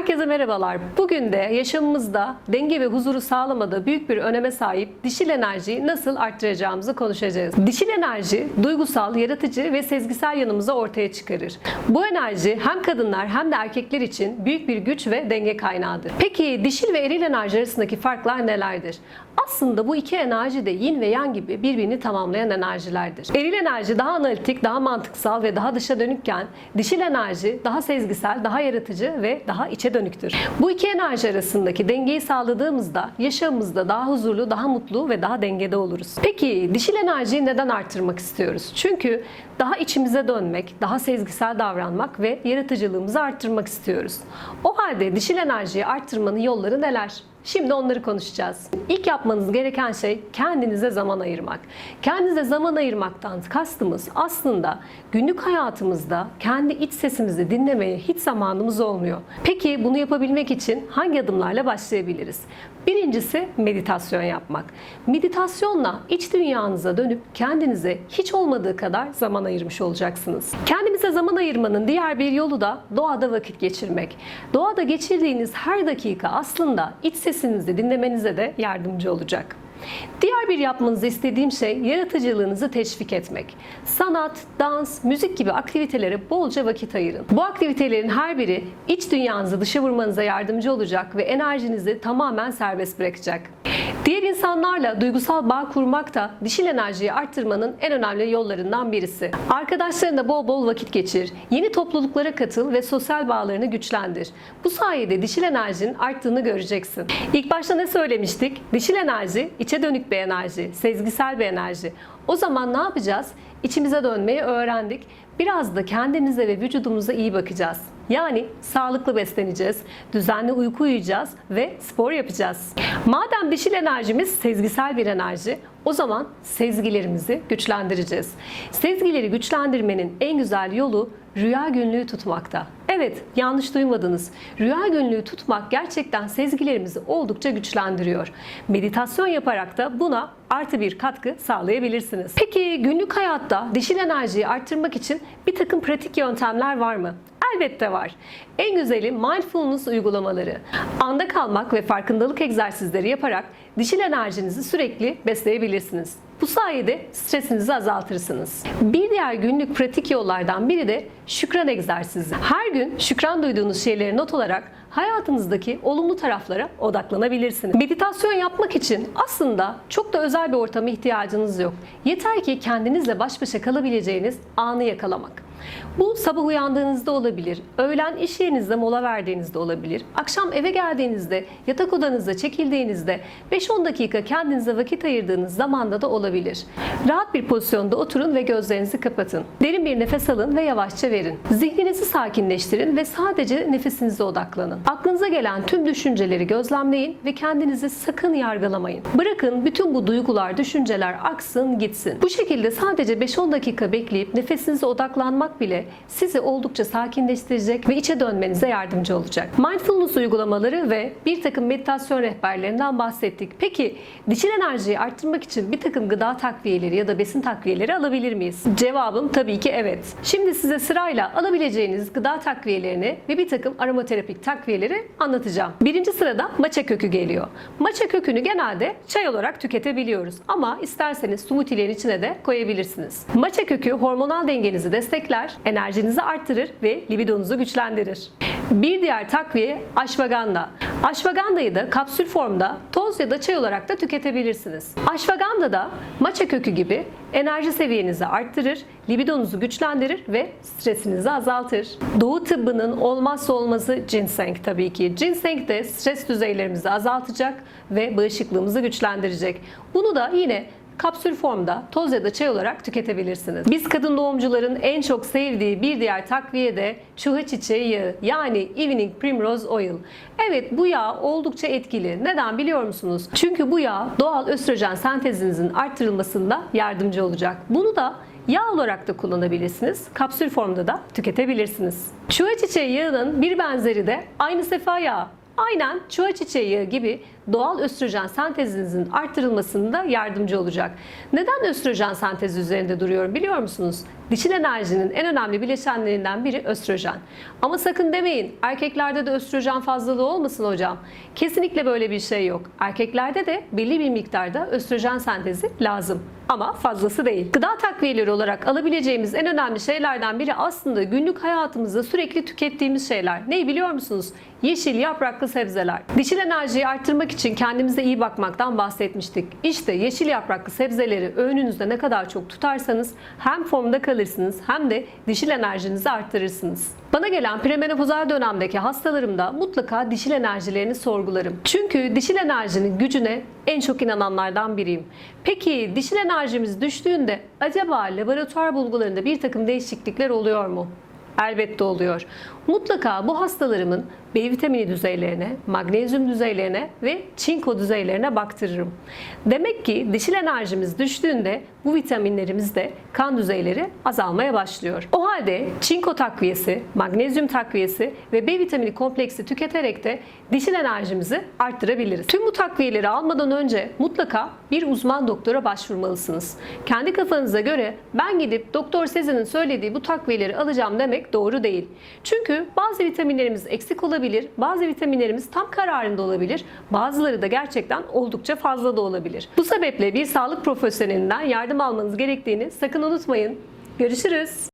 Herkese merhabalar. Bugün de yaşamımızda denge ve huzuru sağlamada büyük bir öneme sahip dişil enerjiyi nasıl arttıracağımızı konuşacağız. Dişil enerji duygusal, yaratıcı ve sezgisel yanımızı ortaya çıkarır. Bu enerji hem kadınlar hem de erkekler için büyük bir güç ve denge kaynağıdır. Peki dişil ve eril enerji arasındaki farklar nelerdir? Aslında bu iki enerji de yin ve yang gibi birbirini tamamlayan enerjilerdir. Eril enerji daha analitik, daha mantıksal ve daha dışa dönükken dişil enerji daha sezgisel, daha yaratıcı ve daha içe dönüktür. Bu iki enerji arasındaki dengeyi sağladığımızda yaşamımızda daha huzurlu, daha mutlu ve daha dengede oluruz. Peki dişil enerjiyi neden arttırmak istiyoruz? Çünkü daha içimize dönmek, daha sezgisel davranmak ve yaratıcılığımızı arttırmak istiyoruz. O halde dişil enerjiyi arttırmanın yolları neler? Şimdi onları konuşacağız. İlk yapmanız gereken şey kendinize zaman ayırmak. Kendinize zaman ayırmaktan kastımız aslında günlük hayatımızda kendi iç sesimizi dinlemeye hiç zamanımız olmuyor. Peki bunu yapabilmek için hangi adımlarla başlayabiliriz? Birincisi meditasyon yapmak. Meditasyonla iç dünyanıza dönüp kendinize hiç olmadığı kadar zaman ayırmış olacaksınız. Kendimize zaman ayırmanın diğer bir yolu da doğada vakit geçirmek. Doğada geçirdiğiniz her dakika aslında iç sesinizi dinlemenize de yardımcı olacak. Diğer bir yapmanızı istediğim şey yaratıcılığınızı teşvik etmek. Sanat, dans, müzik gibi aktivitelere bolca vakit ayırın. Bu aktivitelerin her biri iç dünyanızı dışa vurmanıza yardımcı olacak ve enerjinizi tamamen serbest bırakacak. Diğer insanlarla duygusal bağ kurmak da dişil enerjiyi arttırmanın en önemli yollarından birisi. Arkadaşlarınla bol bol vakit geçir, yeni topluluklara katıl ve sosyal bağlarını güçlendir. Bu sayede dişil enerjinin arttığını göreceksin. İlk başta ne söylemiştik? Dişil enerji içe dönük bir enerji, sezgisel bir enerji. O zaman ne yapacağız? İçimize dönmeyi öğrendik. Biraz da kendimize ve vücudumuza iyi bakacağız. Yani sağlıklı besleneceğiz, düzenli uyku uyuyacağız ve spor yapacağız. Madem dişil enerjimiz sezgisel bir enerji, o zaman sezgilerimizi güçlendireceğiz. Sezgileri güçlendirmenin en güzel yolu rüya günlüğü tutmakta. Evet, yanlış duymadınız. Rüya günlüğü tutmak gerçekten sezgilerimizi oldukça güçlendiriyor. Meditasyon yaparak da buna artı bir katkı sağlayabilirsiniz. Peki günlük hayatta dişil enerjiyi arttırmak için bir takım pratik yöntemler var mı? Elbette var. En güzeli mindfulness uygulamaları. Anda kalmak ve farkındalık egzersizleri yaparak dişil enerjinizi sürekli besleyebilirsiniz. Bu sayede stresinizi azaltırsınız. Bir diğer günlük pratik yollardan biri de şükran egzersizi. Her gün şükran duyduğunuz şeyleri not alarak hayatınızdaki olumlu taraflara odaklanabilirsiniz. Meditasyon yapmak için aslında çok da özel bir ortama ihtiyacınız yok. Yeter ki kendinizle baş başa kalabileceğiniz anı yakalamak. Bu sabah uyandığınızda olabilir, öğlen iş yerinizde mola verdiğinizde olabilir, akşam eve geldiğinizde, yatak odanızda çekildiğinizde 5-10 dakika kendinize vakit ayırdığınız zamanda da olabilir. Rahat bir pozisyonda oturun ve gözlerinizi kapatın. Derin bir nefes alın ve yavaşça verin. Zihninizi sakinleştirin ve sadece nefesinize odaklanın. Aklınıza gelen tüm düşünceleri gözlemleyin ve kendinizi sakın yargılamayın. Bırakın bütün bu duygular, düşünceler aksın gitsin. Bu şekilde sadece 5-10 dakika bekleyip nefesinize odaklanmak bile sizi oldukça sakinleştirecek ve içe dönmenize yardımcı olacak. Mindfulness uygulamaları ve bir takım meditasyon rehberlerinden bahsettik. Peki dişil enerjiyi arttırmak için bir takım gıda takviyeleri ya da besin takviyeleri alabilir miyiz? Cevabım tabii ki evet. Şimdi size sırayla alabileceğiniz gıda takviyelerini ve bir takım aromaterapik takviyeleri anlatacağım. Birinci sırada maça kökü geliyor. Maça kökünü genelde çay olarak tüketebiliyoruz ama isterseniz smoothie'lerin içine de koyabilirsiniz. Maça kökü hormonal dengenizi destekler, enerjinizi arttırır ve libidonuzu güçlendirir. Bir diğer takviye ashwagandha. Ashwagandha'yı da kapsül formda toz ya da çay olarak da tüketebilirsiniz. Ashwagandha da matcha kökü gibi enerji seviyenizi arttırır, libidonuzu güçlendirir ve stresinizi azaltır. Doğu tıbbının olmazsa olmazı ginseng tabii ki. Ginseng de stres düzeylerimizi azaltacak ve bağışıklığımızı güçlendirecek. Bunu da yine kapsül formda toz ya da çay olarak tüketebilirsiniz. Biz kadın doğumcuların en çok sevdiği bir diğer takviye de çuha çiçeği yağı yani Evening Primrose Oil. Evet bu yağ oldukça etkili. Neden biliyor musunuz? Çünkü bu yağ doğal östrojen sentezinizin arttırılmasında yardımcı olacak. Bunu da Yağ olarak da kullanabilirsiniz. Kapsül formda da tüketebilirsiniz. Çuha çiçeği yağının bir benzeri de aynı sefa yağı. Aynen çuha çiçeği yağı gibi doğal östrojen sentezinizin arttırılmasında yardımcı olacak. Neden östrojen sentezi üzerinde duruyorum biliyor musunuz? Dişil enerjinin en önemli bileşenlerinden biri östrojen. Ama sakın demeyin erkeklerde de östrojen fazlalığı olmasın hocam. Kesinlikle böyle bir şey yok. Erkeklerde de belli bir miktarda östrojen sentezi lazım ama fazlası değil. Gıda takviyeleri olarak alabileceğimiz en önemli şeylerden biri aslında günlük hayatımızda sürekli tükettiğimiz şeyler. Neyi biliyor musunuz? Yeşil yapraklı sebzeler. Dişil enerjiyi arttırmak için kendimize iyi bakmaktan bahsetmiştik. İşte yeşil yapraklı sebzeleri öğününüzde ne kadar çok tutarsanız hem formda kalırsınız hem de dişil enerjinizi arttırırsınız. Bana gelen premenopozal dönemdeki hastalarımda mutlaka dişil enerjilerini sorgularım. Çünkü dişil enerjinin gücüne en çok inananlardan biriyim. Peki dişil enerjimiz düştüğünde acaba laboratuvar bulgularında bir takım değişiklikler oluyor mu? Elbette oluyor. Mutlaka bu hastalarımın B vitamini düzeylerine, magnezyum düzeylerine ve çinko düzeylerine baktırırım. Demek ki dişil enerjimiz düştüğünde bu vitaminlerimizde kan düzeyleri azalmaya başlıyor. O halde çinko takviyesi, magnezyum takviyesi ve B vitamini kompleksi tüketerek de dişil enerjimizi arttırabiliriz. Tüm bu takviyeleri almadan önce mutlaka bir uzman doktora başvurmalısınız. Kendi kafanıza göre ben gidip Doktor Sezen'in söylediği bu takviyeleri alacağım demek doğru değil. Çünkü bazı vitaminlerimiz eksik olabilir, bazı vitaminlerimiz tam kararında olabilir, bazıları da gerçekten oldukça fazla da olabilir. Bu sebeple bir sağlık profesyonelinden yardım almanız gerektiğini sakın unutmayın. Görüşürüz.